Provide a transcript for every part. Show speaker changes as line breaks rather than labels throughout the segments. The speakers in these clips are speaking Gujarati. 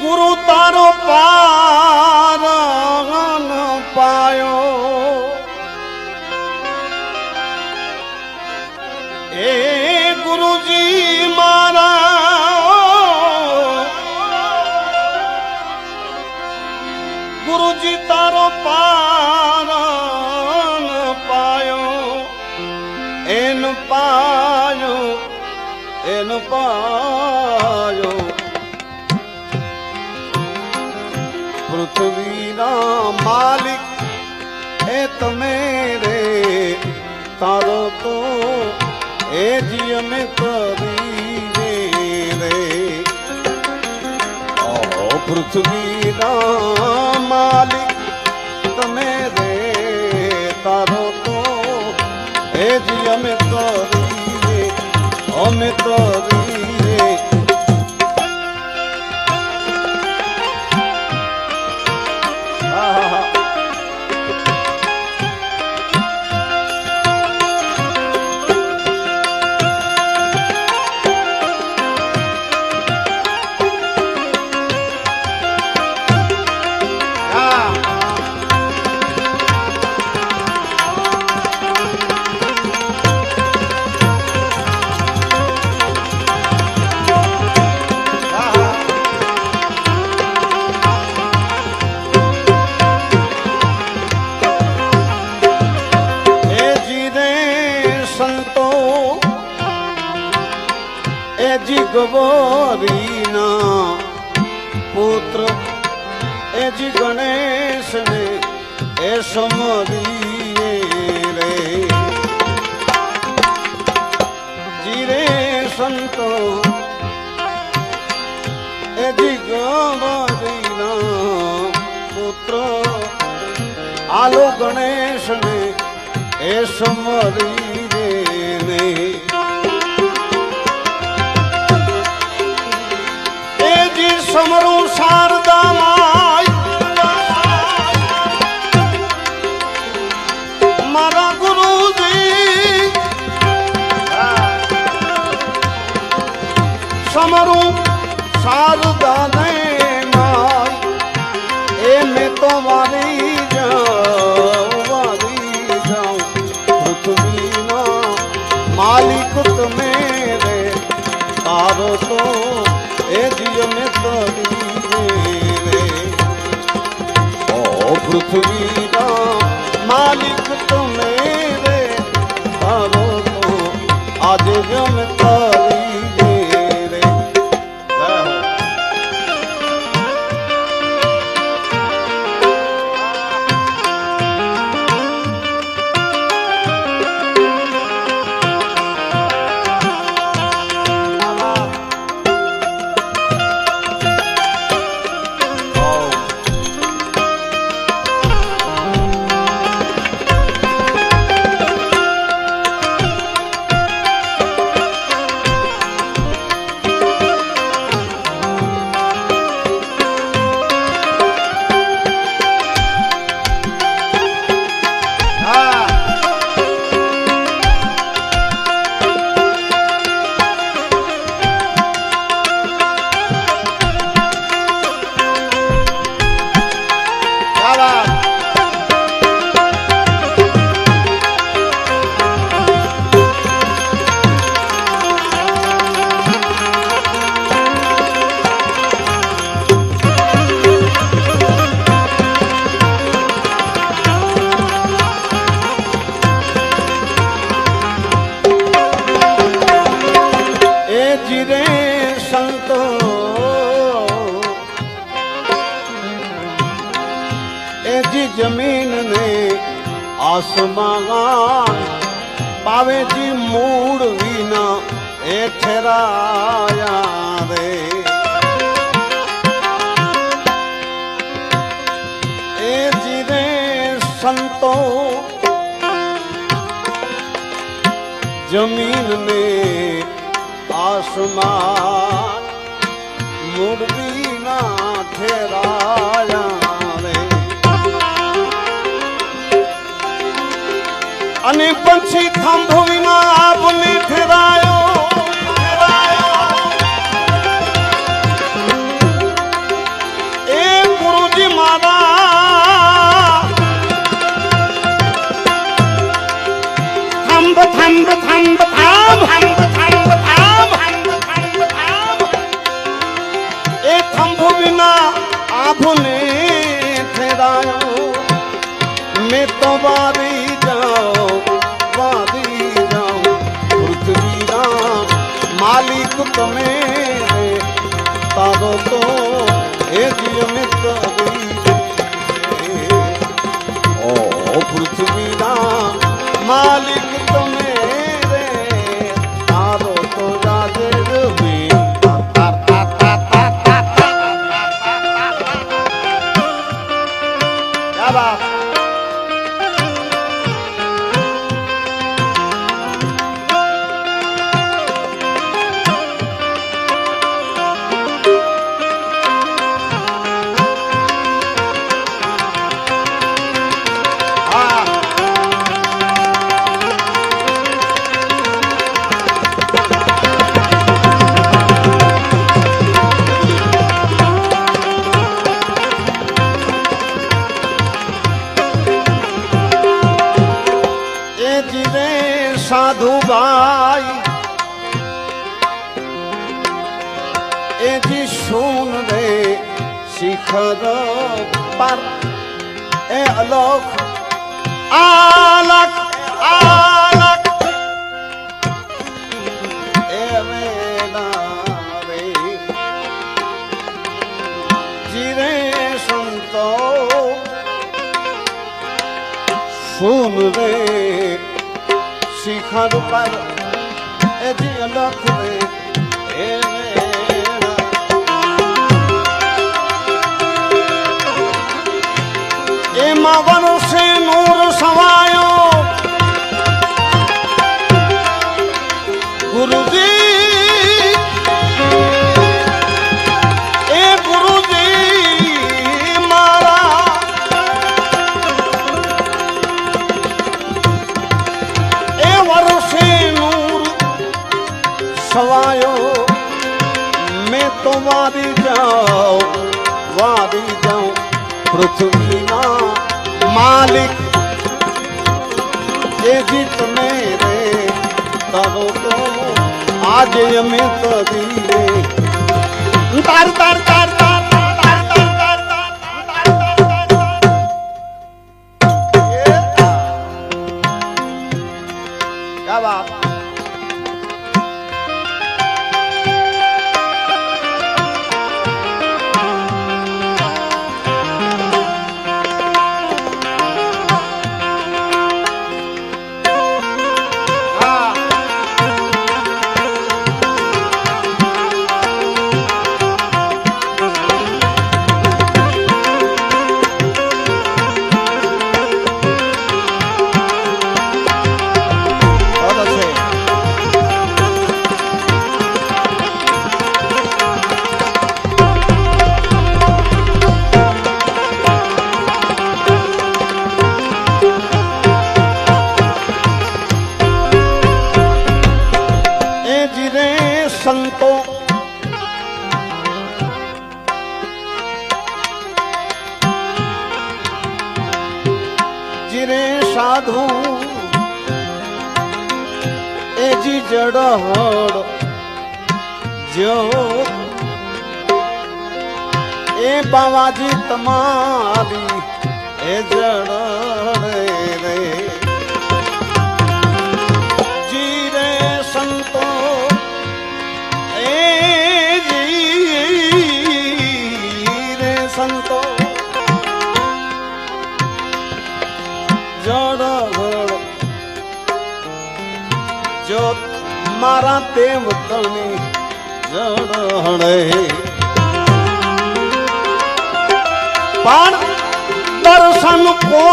ગુરુ તારો પાર પાયો. એ ગુરુજી મારા. ગુરુજી તારો પાર પાયો. એન પાયો એન પાયો. પૃથ્વીના માલિક એ તમે રે. તારો તો એ જી અમે કરીએ રે. પૃથ્વીના માલિક તમે રે. તારો તો એ જી અમે કરી અમે કરીએ એ જી ગવરીના પુત્ર એ જી ગણેશ ને એ સમરીએ રે જીરે સંતો એ જી ગવરીના પુત્ર આલો ગણેશ ને એ સમરી રે સમરું શારદા માય મારા ગુરુજી સમરું શારદા ને માય એ મેં તો પૃથ્વીના માલિક તમે રે તારો તો એ જીવ મેં ઓ પૃથ્વીના માલિક આસમાન. જી મૂળ વિના એ ઠેરાયા રે. એ જીરે સંતો જમીન ને આસમાન. મૂળ વિના ઠેરાયા અને પંછી થાંભો વિના આપને ફેરાયો એ ગુરુજી મારા થાંભ થાંભ થાંભ થાંભ થાંભ થાંભ થાંભ થાંભ તમે તારો તો পেরেছি শুনবে শিখর পার। এ আলোক আলোক আলোক। এ মেলা রে। সন্ত শুন শিখর পার। এ আলোক রে, এ মাবন সে নূর সবাই જીત મે રે કહો તો આજે અમે તરી રે તાર તાર તાર જીરે સાધુ એ જી જડહડ જો એ બાવાજી તમારી એ જડ મારા તે વતની જડ હણે પણ દર્શન કો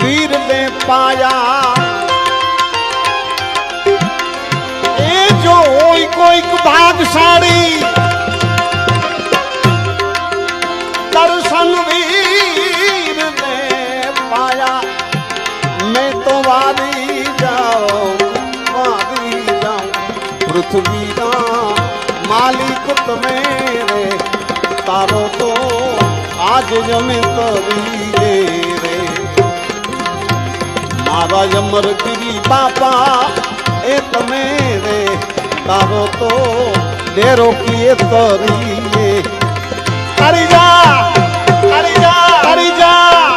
વીર ને પાયા આજ જમે કરી રે. મારા અમરગીરી બાપા એ તમે રે તારો તો ડેરો કીએ કરીએ. તારી જા તારી જા તારી જા.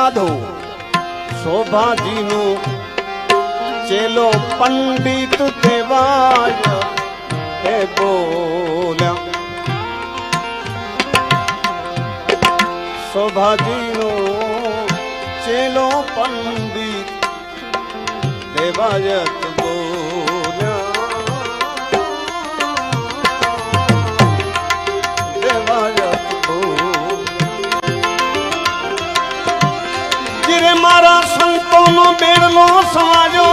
સાધુ. શોભાજીનું ચેલો પંડિત દેવાય હે બોલ્યા શોભાજીનો ચેલો પંડિત દેવાયત બેડલો સમાજો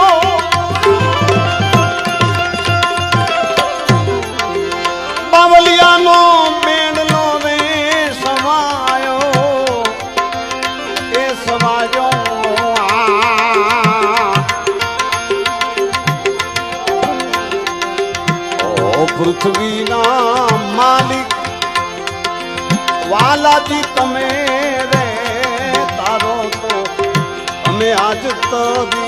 બાવલિયાનો બેડલો રે સમાયો એ સમાજો આ. তবে